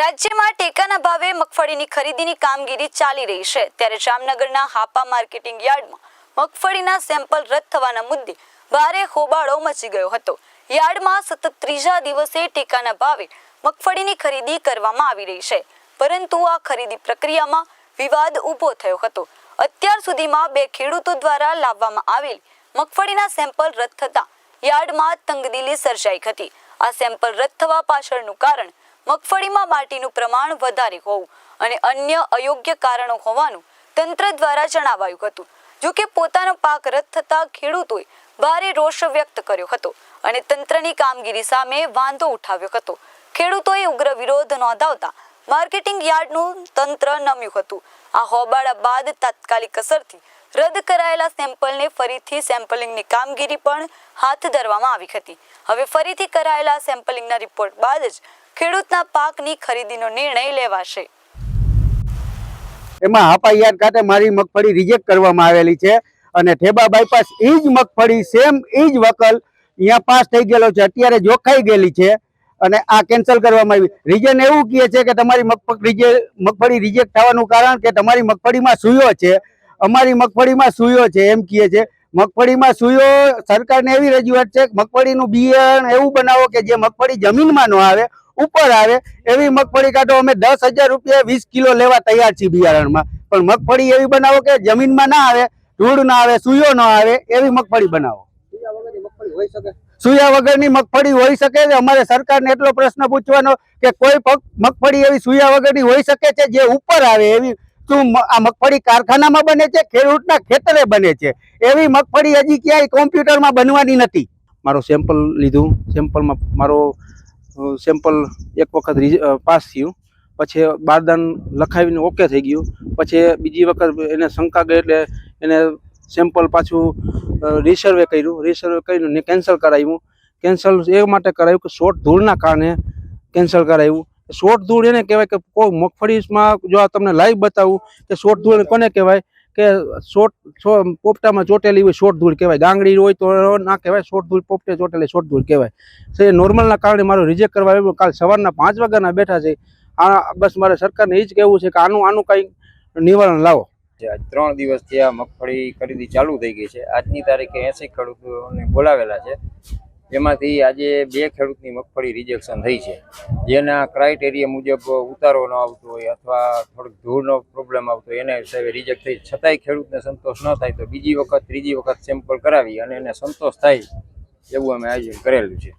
રાજ્યમાં ટેકાના ભાવે મગફળીની ખરીદીની કામગીરી ચાલી રહી છે. ત્યારે જામનગરના હાપા માર્કેટિંગ યાર્ડમાં મગફળીના સેમ્પલ રદ થવાના મુદ્દે ભારે હોબાળો મચી ગયો હતો. યાર્ડમાં સતત ત્રીજા દિવસે ટેકાના ભાવે મગફળીની ખરીદી કરવામાં આવી રહી છે. પરંતુ આ ખરીદી પ્રક્રિયામાં વિવાદ ઊભો થયો હતો. અત્યાર સુધીમાં બે ખેડૂતો દ્વારા લાવવામાં આવેલ મગફળીના સેમ્પલ રદ થતા યાર્ડમાં તંગદિલી સર્જાઈ હતી. આ સેમ્પલ રદ થવા પાછળનું કારણ મગફળીમાં માટીનું પ્રમાણ વધારે હોવું અને અન્ય અયોગ્ય કારણો હોવાનું તંત્ર દ્વારા જણાવાયું હતું. જોકે પોતાનો પાક રદ થતા ખેડૂતોએ ભારે રોષ વ્યક્ત કર્યો હતો અને તંત્રની કામગીરી સામે વાંધો ઉઠાવ્યો હતો. ખેડૂતોએ ઉગ્ર વિરોધ નોંધાવતા માર્કેટિંગ યાર્ડનું તંત્ર નમ્યું હતું. આ હોબાળા બાદ તાત્કાલિક અસરથી રદ કરાયેલા સેમ્પલને ફરીથી સેમ્પલિંગની કામગીરી પણ હાથ ધરવામાં આવી હતી. હવે ફરીથી કરાયેલા સેમ્પલિંગના રિપોર્ટ બાદ જ ખેડૂતના પાકની ખરીદીનો નિર્ણય લેવાશે. એમાં હાપાયાદ ખાતે મારી મગફળી રિજેક્ટ કરવામાં આવેલી છે અને ઠેબા બાયપાસ એ જ મગફળી સેમ એ જ વકલ અહીંયા પાસ થઈ ગયેલો છે, અત્યારે જોખાઈ ગયેલી છે અને આ કેન્સલ કરવામાં આવી. રીઝન એવું કહે છે કે તમારી મગફળી મગફળી રિજેક્ટ થવાનું કારણ કે તમારી મગફળીમાં સુયો છે. અમારી મગફળીમાં સુયો છે એમ કહે છે. મગફળીમાં સુયો, સરકારને એવી રજૂઆત છે મગફળીનું બિયારણ એવું બનાવો કે જે મગફળી જમીનમાં ન આવે ઉપર આવે એવી મગફળી કાઢો અમે દસ હજાર રૂપિયા વીસ કિલો લેવા તૈયાર છીએ બિયારણમાં. પણ મગફળી એવી બનાવો કે જમીનમાં ના આવે ધૂળ ના આવે સુયો ના આવે એવી મગફળી બનાવો. સુયા વગરની મગફળી હોઈ શકે? છે? અમારે સરકારને એટલો પ્રશ્ન પૂછવાનો કે કોઈ પગ- મગફળી એવી સુયા વગરની હોઈ શકે છે જે ઉપર આવે? એવી શું આ મગફળી કારખાનામાં બને છે ખેડૂતના ખેતરે બને છે? એવી મગફળી હજી ક્યાંય કોમ્પ્યુટરમાં બનવાની નથી. મારો સેમ્પલ લીધું. સેમ્પલમાં મારો સેમ્પલ એક વખત પાસ થયું. પછી બારદાન લખાવીને ઓકે થઈ ગયું. પછી બીજી વખત એને શંકા ગઈ એટલે એને સેમ્પલ પાછું રિસર્વે કર્યું. રિસર્વે કર્યું ને કેન્સલ કરાવ્યું. કેન્સલ એ માટે કરાવ્યું કે શોર્ટ ધૂળના કારણે કેન્સલ કરાવ્યું. શોર્ટ ધૂળ એને કહેવાય કે કોઈ મગફળીમાં જો આ તમને લાઈવ બતાવું કે શોર્ટ ધૂળ કોને કહેવાય? કે શોર્ટ પોપટામાં ચોટેલી હોય શોર્ટ ધૂળ કહેવાય. ગાંગડી હોય તો ના કહેવાય શોર્ટ ધૂળ પોપટે ચોટેલી શોર્ટ ધૂળ કહેવાય. તો એ નોર્મલના કારણે મારું રિજેક્ટ કરવા આવ્યું. કાલ સવારના પાંચ વાગ્યાના બેઠા છે. આ બસ મારે સરકારને એ જ કહેવું છે કે આનું આનું કંઈ નિવારણ લાવો. છે ત્રણ દિવસથી આ મગફળી ખરીદી ચાલુ થઈ ગઈ છે. આજની તારીખે એસી ખેડૂતોને બોલાવેલા છે. એમાંથી આજે બે ખેડૂતની મગફળી રિજેક્શન થઈ છે. જેના ક્રાઇટેરિયા મુજબ ઉતારો ન આવતો હોય અથવા થોડોક ધૂળનો પ્રોબ્લેમ આવતો હોય, એને હિસાબે રિજેક્ટ થઈ. છતાંય ખેડૂતને સંતોષ ન થાય તો બીજી વખત, ત્રીજી વખત સેમ્પલ કરાવી અને એને સંતોષ થાય એવું અમે આયોજન કરેલું છે.